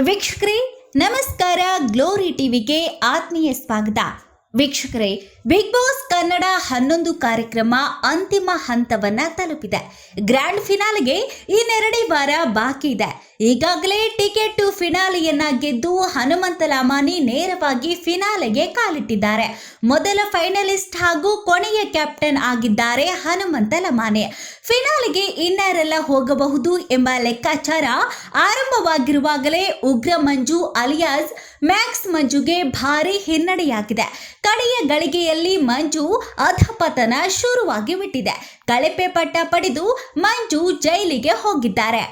ವೀಕ್ಷಕರೇ ನಮಸ್ಕಾರ ಗ್ಲೋರಿ ಟಿವಿಗೆ ಆತ್ಮೀಯ ಸ್ವಾಗತ. ವೀಕ್ಷಕರೇ ಬಿಗ್ ಬಾಸ್ ಕನ್ನಡ ಹನ್ನೊಂದು ಕಾರ್ಯಕ್ರಮ ಅಂತಿಮ ಹಂತವನ್ನ ತಲುಪಿದೆ. ಗ್ರ್ಯಾಂಡ್ ಫಿನಾಲೆಗೆ ಇನ್ನೆರಡೇ ವಾರ ಬಾಕಿ ಇದೆ. ಈಗಾಗಲೇ ಟಿಕೆಟ್ ಫಿನಾಲೆಯನ್ನ ಗೆದ್ದು ಹನುಮಂತ ಲಾಮಾನಿ ನೇರವಾಗಿ ಫಿನಾಲೆಗೆ ಕಾಲಿಟ್ಟಿದ್ದಾರೆ. ಮೊದಲ ಫೈನಲಿಸ್ಟ್ ಹಾಗೂ ಕೊನೆಯ ಕ್ಯಾಪ್ಟನ್ ಆಗಿದ್ದಾರೆ ಹನುಮಂತ ಲಮಾನೆ. ಫಿನಾಲೆಗೆ ಇನ್ನಾರೆಲ್ಲ ಹೋಗಬಹುದು ಎಂಬ ಲೆಕ್ಕಾಚಾರ ಆರಂಭವಾಗಿರುವಾಗಲೇ ಉಗ್ರ ಮಂಜು ಅಲಿಯಾಸ್ ಮ್ಯಾಕ್ಸ್ ಮಂಜುಗೆ ಭಾರಿ ಹಿನ್ನಡೆಯಾಗಿದೆ. ಕಡೆಯ ಗಳಿಗೆಯಲ್ಲಿ ಮಂಜು ಅಧಪತನ ಶುರುವಾಗಿ ಬಿಟ್ಟಿದೆ. ಕಳಪೆ ಪಟ್ಟ ಪಡೆದು ಮಂಜು ಜೈಲಿಗೆ ಹೋಗಿದ್ದಾರೆ.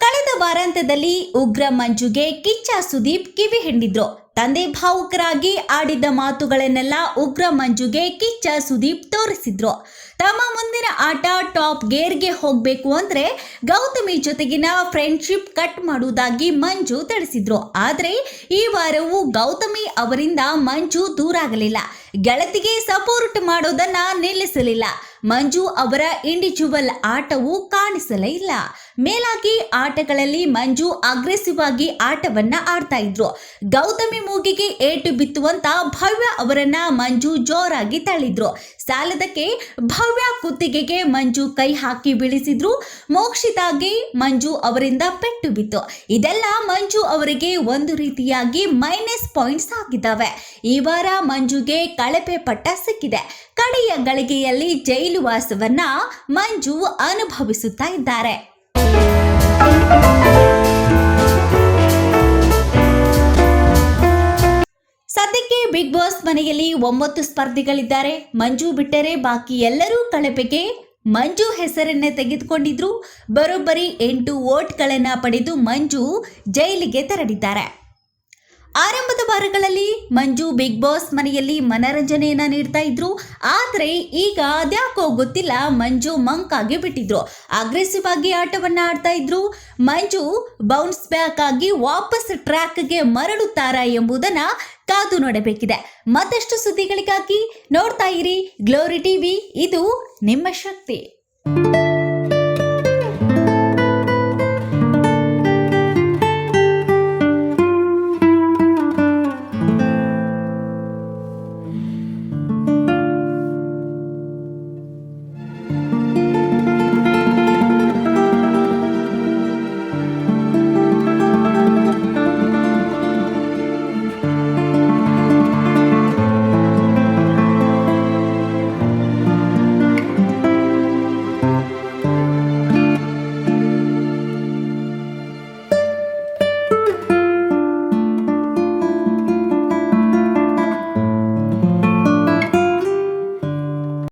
ಕಳೆದ ವಾರಾಂತ್ಯದಲ್ಲಿ ಉಗ್ರ ಮಂಜುಗೆ ಕಿಚ್ಚ ಸುದೀಪ್ ಕಿವಿ ಹಿಂಡಿದ್ರು. ತಂದೆ ಭಾವುಕರಾಗಿ ಆಡಿದ್ದ ಮಾತುಗಳನ್ನೆಲ್ಲ ಉಗ್ರ ಮಂಜುಗೆ ಕಿಚ್ಚ ಸುದೀಪ್ ತೋರಿಸಿದ್ರು. ತಮ್ಮ ಮುಂದಿನ ಆಟ ಟಾಪ್ ಗೇರ್ಗೆ ಹೋಗಬೇಕು ಅಂದ್ರೆ ಗೌತಮಿ ಜೊತೆಗಿನ ಫ್ರೆಂಡ್ಶಿಪ್ ಕಟ್ ಮಾಡುವುದಾಗಿ ಮಂಜು ತಿಳಿಸಿದ್ರು. ಆದರೆ ಈ ವಾರವೂ ಗೌತಮಿ ಅವರಿಂದ ಮಂಜು ದೂರಾಗಲಿಲ್ಲ. ಗೆಳತಿಗೆ ಸಪೋರ್ಟ್ ಮಾಡೋದನ್ನ ನಿಲ್ಲಿಸಲಿಲ್ಲ. ಮಂಜು ಅವರ ಇಂಡಿವಿಜುವಲ್ ಆಟವು ಕಾಣಿಸಲೇ ಇಲ್ಲ ಮೇಲಾಗಿ ಆಟಗಳಲ್ಲಿ ಮಂಜು ಅಗ್ರೆಸಿವ್ ಆಗಿ ಆಟವನ್ನ ಆಡ್ತಾ ಇದ್ರು. ಗೌತಮಿ ಮೂಗಿಗೆ ಏಟು ಬಿತ್ತುವಂತ ಭವ್ಯ ಅವರನ್ನ ಮಂಜು ಜೋರಾಗಿ ತಳ್ಳಿದ್ರು. ಸಾಲದಕ್ಕೆ ಭವ್ಯ ಕುತ್ತಿಗೆಗೆ ಮಂಜು ಕೈ ಹಾಕಿ ಬೀಳಿಸಿದ್ರು. ಮೋಕ್ಷಿತಾಗಿ ಮಂಜು ಅವರಿಂದ ಪೆಟ್ಟು ಬಿತ್ತು. ಇದೆಲ್ಲ ಮಂಜು ಅವರಿಗೆ ಒಂದು ರೀತಿಯಾಗಿ ಮೈನಸ್ ಪಾಯಿಂಟ್ಸ್ ಆಗಿದ್ದಾವೆ. ಈ ವಾರ ಮಂಜುಗೆ ಕಳಪೆ ಪಟ್ಟ ಸಿಕ್ಕಿದೆ. ಕಡೆಯ ಗಳಿಗೆಯಲ್ಲಿ ಜೈಲು ವಾಸವನ್ನ ಮಂಜು ಅನುಭವಿಸುತ್ತಾ ಇದ್ದಾರೆ. ಸದ್ಯಕ್ಕೆ ಬಿಗ್ ಬಾಸ್ ಮನೆಯಲ್ಲಿ ಒಂಬತ್ತು ಸ್ಪರ್ಧಿಗಳಿದ್ದಾರೆ. ಮಂಜು ಬಿಟ್ಟರೆ ಬಾಕಿ ಎಲ್ಲರೂ ಕಳಪೆಗೆ ಮಂಜು ಹೆಸರನ್ನೇ ತೆಗೆದುಕೊಂಡಿದ್ರು. ಬರೋಬ್ಬರಿ ಎಂಟು ವೋಟ್ಗಳನ್ನು ಪಡೆದು ಮಂಜು ಜೈಲಿಗೆ ತೆರಳಿದ್ದಾರೆ. ಆರಂಭದ ವಾರಗಳಲ್ಲಿ ಮಂಜು ಬಿಗ್ ಬಾಸ್ ಮನೆಯಲ್ಲಿ ಮನರಂಜನೆಯನ್ನ ನೀಡ್ತಾ ಇದ್ರು. ಆದರೆ ಈಗ ಅದ್ಯಾಕೋ ಗೊತ್ತಿಲ್ಲ, ಮಂಜು ಮಂಕ್ ಆಗಿ ಬಿಟ್ಟಿದ್ರು. ಅಗ್ರೆಸಿವ್ ಆಗಿ ಆಟವನ್ನ ಆಡ್ತಾ ಇದ್ರು. ಮಂಜು ಬೌನ್ಸ್ ಬ್ಯಾಕ್ ಆಗಿ ವಾಪಸ್ ಟ್ರ್ಯಾಕ್ಗೆ ಮರಳುತ್ತಾರಾ ಎಂಬುದನ್ನ ಕಾದು ನೋಡಬೇಕಿದೆ. ಮತ್ತಷ್ಟು ಸುದ್ದಿಗಳಿಗಾಗಿ ನೋಡ್ತಾ ಇರಿ ಗ್ಲೋರಿ ಟಿವಿ ಇದು ನಿಮ್ಮ ಶಕ್ತಿ.